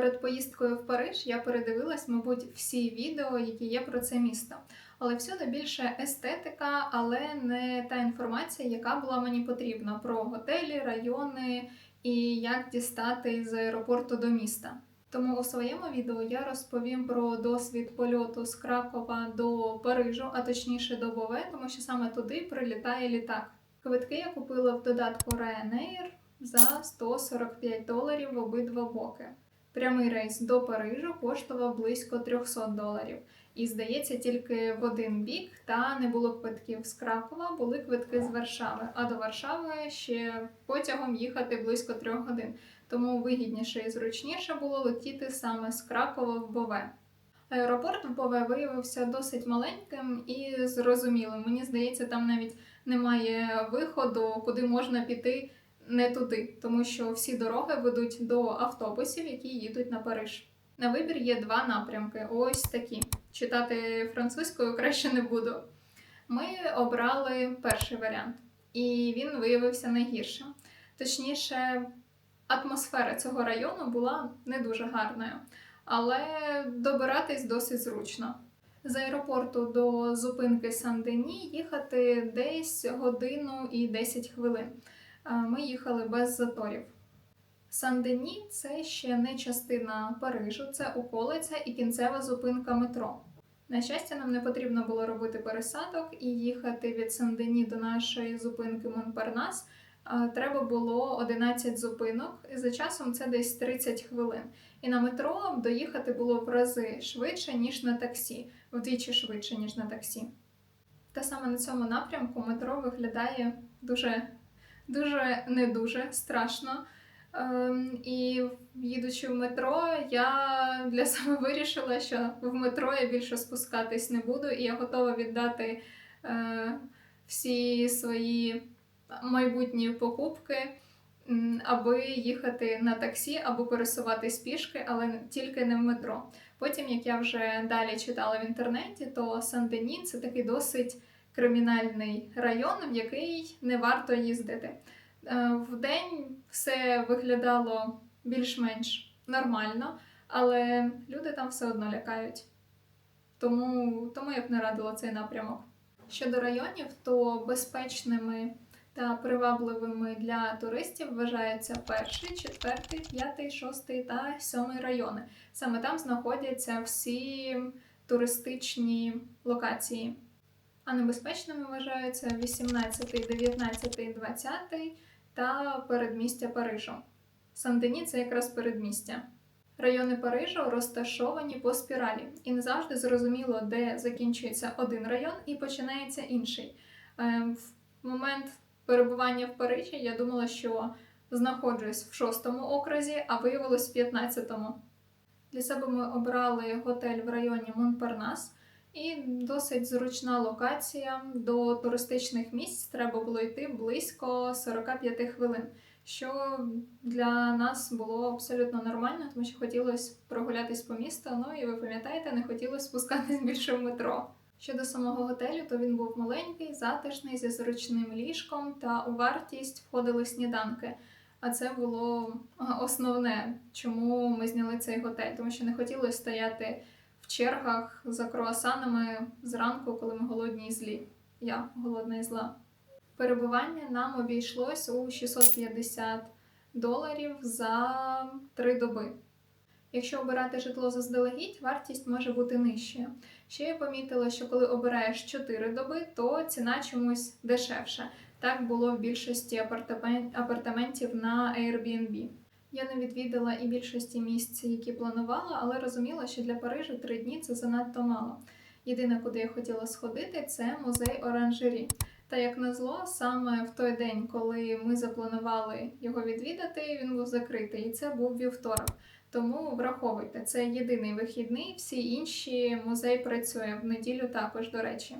Перед поїздкою в Париж я передивилась, мабуть, всі відео, які є про це місто. Але всюди більше естетика, але не та інформація, яка була мені потрібна про готелі, райони і як дістати з аеропорту до міста. Тому у своєму відео я розповім про досвід польоту з Кракова до Парижу, а точніше до Бове, тому що саме туди прилітає літак. Квитки я купила в додатку Ryanair за 145 доларів в обидва боки. Прямий рейс до Парижу коштував близько 300 доларів. І здається, тільки в один бік та не було квитків з Кракова, були квитки з Варшави. А до Варшави ще потягом їхати близько трьох годин. Тому вигідніше і зручніше було летіти саме з Кракова в Бове. Аеропорт в Бове виявився досить маленьким і зрозумілим. Мені здається, там навіть немає виходу, куди можна піти не туди, тому що всі дороги ведуть до автобусів, які їдуть на Париж. На вибір є два напрямки. Ось такі. Читати французькою краще не буду. Ми обрали перший варіант, і він виявився найгіршим. Точніше, атмосфера цього району була не дуже гарною, але добиратись досить зручно. З аеропорту до зупинки Сан-Дені їхати десь годину і 10 хвилин. А Ми їхали без заторів. Сан-Дені це ще не частина Парижу, це околиця і кінцева зупинка метро. На щастя, нам не потрібно було робити пересадок і їхати від Сан-Дені до нашої зупинки Монпарнас. Треба було 11 зупинок, і за часом це десь 30 хвилин. І на метро доїхати було в рази швидше, ніж на таксі, вдвічі швидше, ніж на таксі. Та саме на цьому напрямку метро виглядає дуже, дуже не дуже страшно. Ем, і їдучи в метро, я для себе вирішила, що в метро я більше спускатись не буду, і я готова віддати е, всі свої майбутні покупки, аби їхати на таксі або пересуватись пішки, але тільки не в метро. Потім, як я вже далі читала в інтернеті, то Сан-Дені це такий досить кримінальний район, в який не варто їздити. Е, Вдень все виглядало більш-менш нормально, але люди там все одно лякають. Тому, тому я б не радила цей напрямок. Щодо районів, то безпечними та привабливими для туристів вважаються перший, четвертий, п'ятий, шостий та сьомий райони. Саме там знаходяться всі туристичні локації. А небезпечними вважаються 18, 19, 20 та передмістя Парижу. Сан-Дені це якраз передмістя. Райони Парижу розташовані по спіралі, і не завжди зрозуміло, де закінчується один район і починається інший. Е, В момент перебування в Парижі я думала, що знаходжусь в шостому окрузі, а виявилось в 15-му. Для себе ми обрали готель в районі Монпарнас. І досить зручна локація. До туристичних місць треба було йти близько 45 хвилин, що для нас було абсолютно нормально, тому що хотілося прогулятись по місту. Ну і ви пам'ятаєте, не хотілося спускатись більше в метро. Щодо самого готелю, то він був маленький, затишний, зі зручним ліжком, та у вартість входили сніданки. А це було основне, чому ми зняли цей готель, тому що не хотілося стояти чергах за круасанами зранку, коли ми голодні і злі. Я голодна і зла. Перебування нам обійшлось у 650 доларів за три доби. Якщо обирати житло заздалегідь, вартість може бути нижчою. Ще я помітила, що коли обираєш 4 доби, то ціна чомусь дешевша. Так було в більшості апартаментів на Airbnb. Я не відвідала і більшості місць, які планувала, але розуміла, що для Парижу три дні це занадто мало. Єдине, куди я хотіла сходити, це музей оранжері. Та як назло, саме в той день, коли ми запланували його відвідати, він був закритий, і це був вівторок. Тому враховуйте, це єдиний вихідний, всі інші музей працює в неділю також, до речі.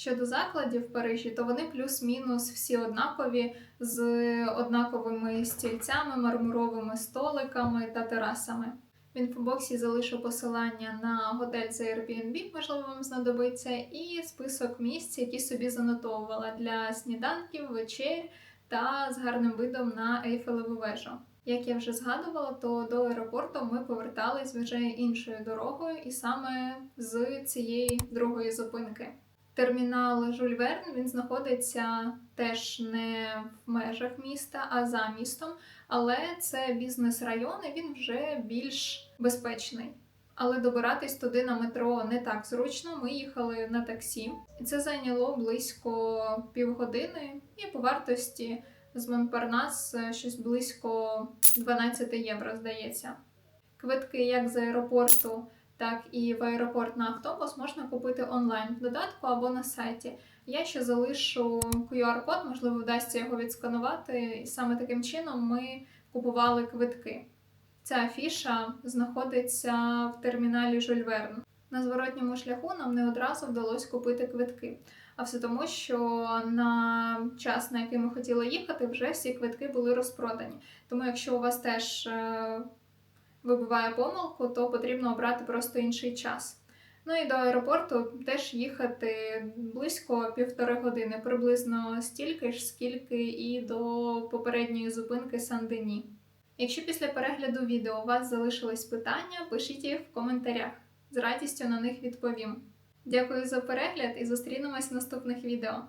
Щодо закладів в Парижі, то вони плюс-мінус всі однакові з однаковими стільцями, мармуровими столиками та терасами. В інфобоксі залишу посилання на готель з Airbnb, можливо, вам знадобиться, і список місць, які собі занотовувала для сніданків, вечер та з гарним видом на Ейфелеву вежу. Як я вже згадувала, то до аеропорту ми повертались вже іншою дорогою, і саме з цієї другої зупинки. Термінал Жюль Верн він знаходиться теж не в межах міста, а за містом. Але це бізнес-район, і він вже більш безпечний. Але добиратись туди на метро не так зручно. Ми їхали на таксі, і це зайняло близько півгодини, і по вартості з Монпарнас е, щось близько 12 євро, здається. Квитки як з аеропорту, так і в аеропорт на автобус можна купити онлайн в додатку або на сайті. Я ще залишу QR-код, можливо, вдасться його відсканувати, і саме таким чином ми купували квитки. Ця афіша знаходиться в терміналі Жюль Верн. На зворотньому шляху нам не одразу вдалося купити квитки. А все тому, що на час, на який ми хотіли їхати, вже всі квитки були розпродані. Тому, якщо у вас теж е, вибиває помилку, то потрібно обрати просто інший час. Ну і до аеропорту теж їхати близько півтори години, приблизно стільки ж, скільки і до попередньої зупинки Сан-Дені. Якщо після перегляду відео у вас залишились питання, пишіть їх в коментарях. З радістю на них відповім. Дякую за перегляд і зустрінемось в наступних відео.